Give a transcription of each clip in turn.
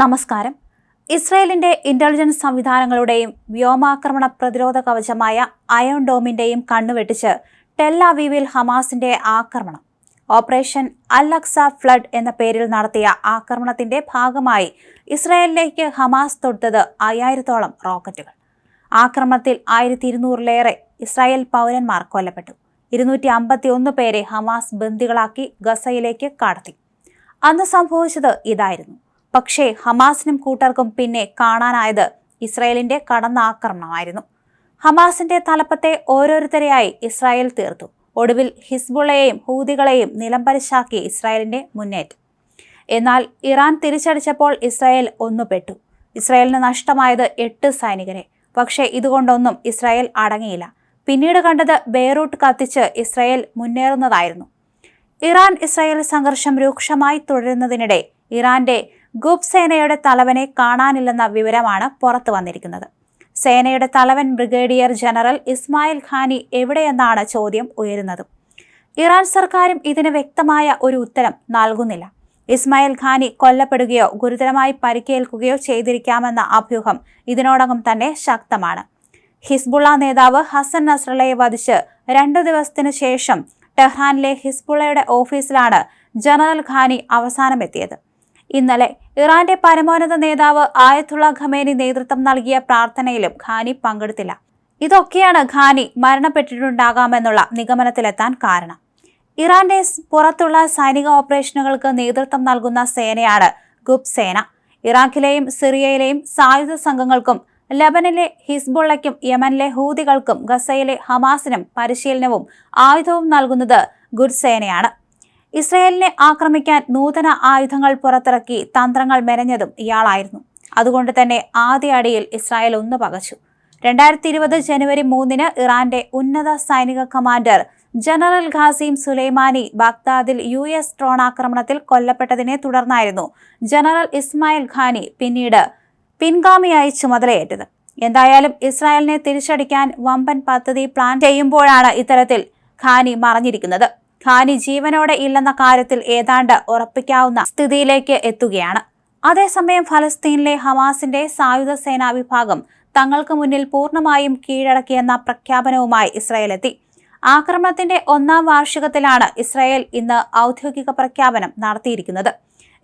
നമസ്കാരം. ഇസ്രയേലിന്റെ ഇന്റലിജൻസ് സംവിധാനങ്ങളുടെയും വ്യോമാക്രമണ പ്രതിരോധ കവചമായ അയോൺ ഡോമിന്റെയും കണ്ണുവെട്ടിച്ച് ടെല്ലാവീവിൽ ഹമാസിന്റെ ആക്രമണം. ഓപ്പറേഷൻ അല്ലക്സ ഫ്ലഡ് എന്ന പേരിൽ നടത്തിയ ആക്രമണത്തിന്റെ ഭാഗമായി ഇസ്രയേലിലേക്ക് ഹമാസ് തൊടുത്തത് അയ്യായിരത്തോളം റോക്കറ്റുകൾ. ആക്രമണത്തിൽ ആയിരത്തി ഇരുന്നൂറിലേറെ ഇസ്രായേൽ പൗരന്മാർ കൊല്ലപ്പെട്ടു. ഇരുന്നൂറ്റി അമ്പത്തി ഒന്ന് പേരെ ഹമാസ് ബന്ദികളാക്കി ഗസയിലേക്ക് കടത്തി. അന്ന് സംഭവിച്ചത് ഇതായിരുന്നു. പക്ഷേ ഹമാസിനും കൂട്ടർക്കും പിന്നെ കാണാനായത് ഇസ്രായേലിന്റെ കടന്നാക്രമണമായിരുന്നു. ഹമാസിന്റെ തലപ്പത്തെ ഓരോരുത്തരെയായി ഇസ്രായേൽ തീർത്തു. ഒടുവിൽ ഹിസ്ബുളയെയും ഹൂതികളെയും നിലംപരിശാക്കി ഇസ്രായേലിന്റെ മുന്നേറ്റം. എന്നാൽ ഇറാൻ തിരിച്ചടിച്ചപ്പോൾ ഇസ്രായേൽ ഒന്നുപെട്ടു. ഇസ്രായേലിന് നഷ്ടമായത് എട്ട് സൈനികരെ. പക്ഷേ ഇതുകൊണ്ടൊന്നും ഇസ്രായേൽ അടങ്ങിയില്ല. പിന്നീട് കണ്ടത് ബെയ്റൂട്ട് കത്തിച്ച് ഇസ്രായേൽ മുന്നേറുന്നതായിരുന്നു. ഇറാൻ ഇസ്രായേൽ സംഘർഷം രൂക്ഷമായി തുടരുന്നതിനിടെ ഇറാന്റെ ഗുബ് സേനയുടെ തലവനെ കാണാനില്ലെന്ന വിവരമാണ് പുറത്തു വന്നിരിക്കുന്നത്. സേനയുടെ തലവൻ ബ്രിഗേഡിയർ ജനറൽ ഇസ്മായിൽ ഖാനി എവിടെയെന്നാണ് ചോദ്യം ഉയരുന്നത്. ഇറാൻ സർക്കാരും ഇതിന് വ്യക്തമായ ഒരു ഉത്തരം നൽകുന്നില്ല. ഇസ്മായിൽ ഖാനി കൊല്ലപ്പെടുകയോ ഗുരുതരമായി പരിക്കേൽക്കുകയോ ചെയ്തിരിക്കാമെന്ന അഭ്യൂഹം ഇതിനോടകം തന്നെ ശക്തമാണ്. ഹിസ്ബുള്ള നേതാവ് ഹസൻ നസ്രളയെ വധിച്ച് രണ്ടു ദിവസത്തിനു ശേഷം ടെഹ്റാനിലെ ഹിസ്ബുള്ളയുടെ ഓഫീസിലാണ് ജനറൽ ഖാനി അവസാനമെത്തിയത്. ഇന്നലെ ഇറാന്റെ പരമോന്നത നേതാവ് ആയത്തുള്ള ഖമേനി നേതൃത്വം നൽകിയ പ്രാർത്ഥനയിലും ഖാനി പങ്കെടുത്തില്ല. ഇതൊക്കെയാണ് ഖാനി മരണപ്പെട്ടിട്ടുണ്ടാകാമെന്നുള്ള നിഗമനത്തിലെത്താൻ കാരണം. ഇറാന്റെ പുറത്തുള്ള സൈനിക ഓപ്പറേഷനുകൾക്ക് നേതൃത്വം നൽകുന്ന സേനയാണ് ഗുപ് സേന. ഇറാഖിലെയും സിറിയയിലെയും സായുധ സംഘങ്ങൾക്കും ലബനിലെ ഹിസ്ബുള്ളയ്ക്കും യമനിലെ ഹൂതികൾക്കും ഗസയിലെ ഹമാസിനും പരിശീലനവും ആയുധവും നൽകുന്നത് ഗുഡ് സേനയാണ്. ഇസ്രയേലിനെ ആക്രമിക്കാൻ നൂതന ആയുധങ്ങൾ പുറത്തിറക്കി തന്ത്രങ്ങൾ മെനഞ്ഞതും ഇയാളായിരുന്നു. അതുകൊണ്ട് തന്നെ ആദ്യ അടിയിൽ ഇസ്രായേൽ ഒന്ന് പകച്ചു. രണ്ടായിരത്തി ഇരുപത് ജനുവരി മൂന്നിന് ഇറാന്റെ ഉന്നത സൈനിക കമാൻഡർ ജനറൽ ഖാസിം സുലൈമാനി ബാഗ്ദാദിൽ യു എസ് ഡ്രോൺ ആക്രമണത്തിൽ കൊല്ലപ്പെട്ടതിനെ തുടർന്നായിരുന്നു ജനറൽ ഇസ്മായിൽ ഖാനി പിന്നീട് പിൻഗാമിയായി ചുമതലയേറ്റത്. എന്തായാലും ഇസ്രായേലിനെ തിരിച്ചടിക്കാൻ വമ്പൻ പദ്ധതി പ്ലാൻ ചെയ്യുമ്പോഴാണ് ഇത്തരത്തിൽ ഖാനി മറഞ്ഞിരിക്കുന്നത്. ഖാനി ജീവനോടെ ഇല്ലെന്ന കാര്യത്തിൽ ഏതാണ്ട് ഉറപ്പിക്കാവുന്ന സ്ഥിതിയിലേക്ക് എത്തുകയാണ്. അതേസമയം ഫലസ്തീനിലെ ഹമാസിന്റെ സായുധ സേനാ വിഭാഗം തങ്ങൾക്ക് മുന്നിൽ പൂർണമായും കീഴടക്കിയെന്ന പ്രഖ്യാപനവുമായി ഇസ്രായേൽ എത്തി ആക്രമണത്തിന്റെ ഒന്നാം വാർഷികത്തിലാണ് ഇസ്രായേൽ ഇന്ന് ഔദ്യോഗിക പ്രഖ്യാപനം നടത്തിയിരിക്കുന്നത്.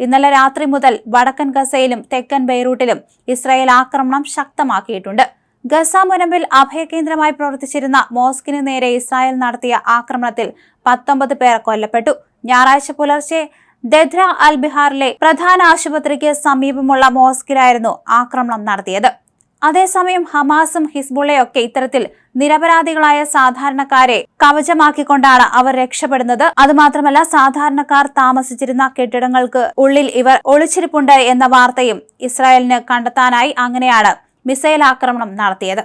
ഇന്നലെ രാത്രി മുതൽ വടക്കൻ ഗസയിലും തെക്കൻ ബെയ്റൂട്ടിലും ഇസ്രായേൽ ആക്രമണം ശക്തമാക്കിയിട്ടുണ്ട്. ഗസ മുനമ്പിൽ അഭയകേന്ദ്രമായി പ്രവർത്തിച്ചിരുന്ന മോസ്കിന് നേരെ ഇസ്രായേൽ നടത്തിയ ആക്രമണത്തിൽ പത്തൊമ്പത് പേർ കൊല്ലപ്പെട്ടു. ഞായറാഴ്ച പുലർച്ചെ ദദ്ര അൽ ബിഹാറിലെ പ്രധാന ആശുപത്രിക്ക് സമീപമുള്ള മോസ്കിലായിരുന്നു ആക്രമണം നടത്തിയത്. അതേസമയം ഹമാസും ഹിസ്ബുള്ളയൊക്കെ ഇത്തരത്തിൽ നിരപരാധികളായ സാധാരണക്കാരെ കവചമാക്കിക്കൊണ്ടാണ് അവർ രക്ഷപ്പെടുന്നത്. അതുമാത്രമല്ല സാധാരണക്കാർ താമസിച്ചിരുന്ന കെട്ടിടങ്ങൾക്ക് ഉള്ളിൽ ഇവർ ഒളിച്ചിരിപ്പുണ്ട് എന്ന വാർത്തയും ഇസ്രായേലിന് കണ്ടെത്താനായി അങ്ങനെയാണ് മിസൈൽ ആക്രമണം നടത്തിയത്